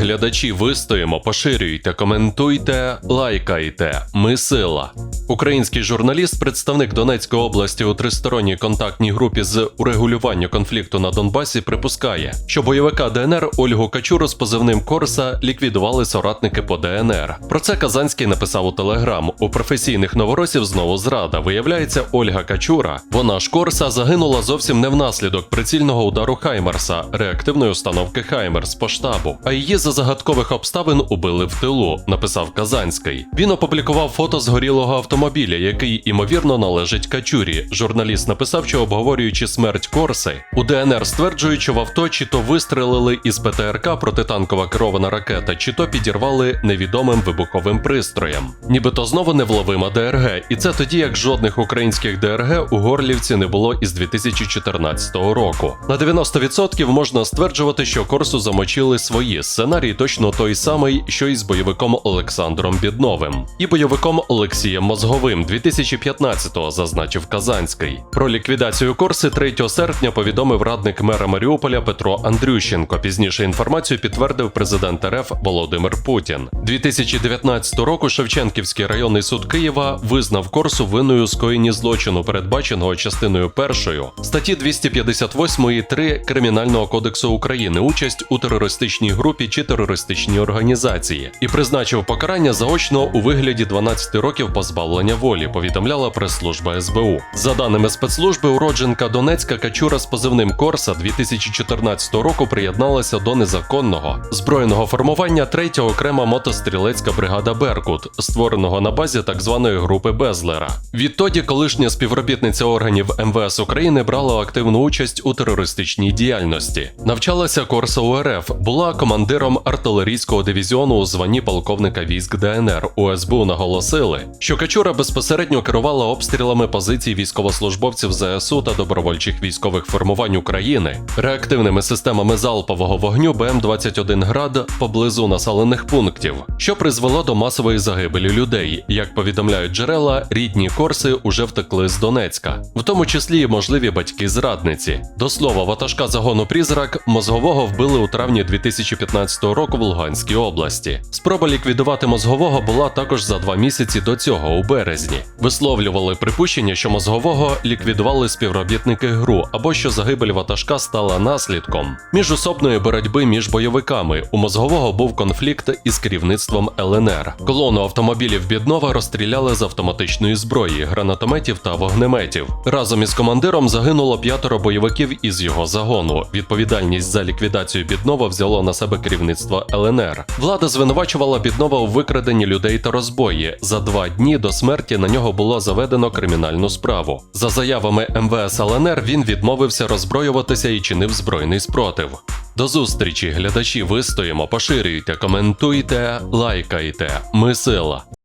Глядачі вистоїмо, поширюйте, коментуйте, лайкайте. Ми сила. Український журналіст, представник Донецької області у тристоронній контактній групі з урегулювання конфлікту на Донбасі, припускає, що бойовика ДНР Ольгу Качуру з позивним Корса ліквідували соратники по ДНР. Про це Казанський написав у Телеграм. У професійних новоросів знову зрада. Виявляється, Ольга Качура, вона ж Корса, загинула зовсім не внаслідок прицільного удару Хаймерса, реактивної установки Хаймерс по штабу. А її за загадкових обставин убили в тилу, написав Казанський. Він опублікував фото згорілого автомобіля, який імовірно належить Качурі. Журналіст написав, що обговорюючи смерть Корси, у ДНР стверджують, що в авто чи то вистрелили із ПТРК протитанкова керована ракета, чи то підірвали невідомим вибуховим пристроєм. Нібито знову невловима ДРГ, і це тоді як жодних українських ДРГ у Горлівці не було із 2014 року. На 90% можна стверджувати, що Корсу замочили свої сценарій, точно той самий, що і з бойовиком Олександром Бідновим і бойовиком Олексієм Мозговим 2015-го, зазначив Казанський. Про ліквідацію Корси 3 серпня повідомив радник мера Маріуполя Петро Андрющенко. Пізніше інформацію підтвердив президент РФ Володимир Путін. 2019 року Шевченківський районний суд Києва визнав Корсу винною у скоєнні злочину, передбаченого частиною першою статті 258 і 3 Кримінального кодексу України участь у терористичній групі чи терористичній організації і призначив покарання заочно у вигляді 12 років позбавлення волі. Повідомляла прес-служба СБУ. За даними спецслужби, уродженка Донецька Качура з позивним Корса 2014 року приєдналася до незаконного збройного формування 3 окрема мотострілецька бригада Беркут, створеного на базі так званої групи Безлера. Відтоді колишня співробітниця органів МВС України брала активну участь у терористичній діяльності. Навчалася Корса у РФ, була командиром артилерійського дивізіону у званні полковника військ ДНР. У СБУ наголосили, що Качура безпосередньо керувала обстрілами позицій військовослужбовців ЗСУ та добровольчих військових формувань України, реактивними системами залпового вогню БМ-21 град поблизу населених пунктів, що призвело до масової загибелі людей. Як повідомляють джерела, рідні Корси уже втекли з Донецька, в тому числі і можливі батьки зрадниці. До слова, ватажка загону Прізрак мозгового вбили у травні 2015 року в Луганській області. Спроба ліквідувати мозгового була також за два місяці до цього, у березні. Висловлювали припущення, що мозгового ліквідували співробітники ГРУ або що загибель ватажка стала наслідком міжособної боротьби між бойовиками. У мозгового був конфлікт із керівництвом ЛНР. Колону автомобілів Біднова розстріляли з автоматичної зброї, гранатометів та вогнеметів. Разом із командиром загинуло п'ятеро бойовиків із його загону. Відповідальність за ліквідацію Біднова взяло на себе керівництво ЛНР. Влада звинувачувала Біднова у викраденні людей та розбої. За два дні до смерті на нього було заведено кримінальну справу. За заявами МВС ЛНР він відмовився роззброюватися і чинив збройний спротив. До зустрічі, глядачі, вистоїмо, поширюйте, коментуйте, лайкайте. Ми сила.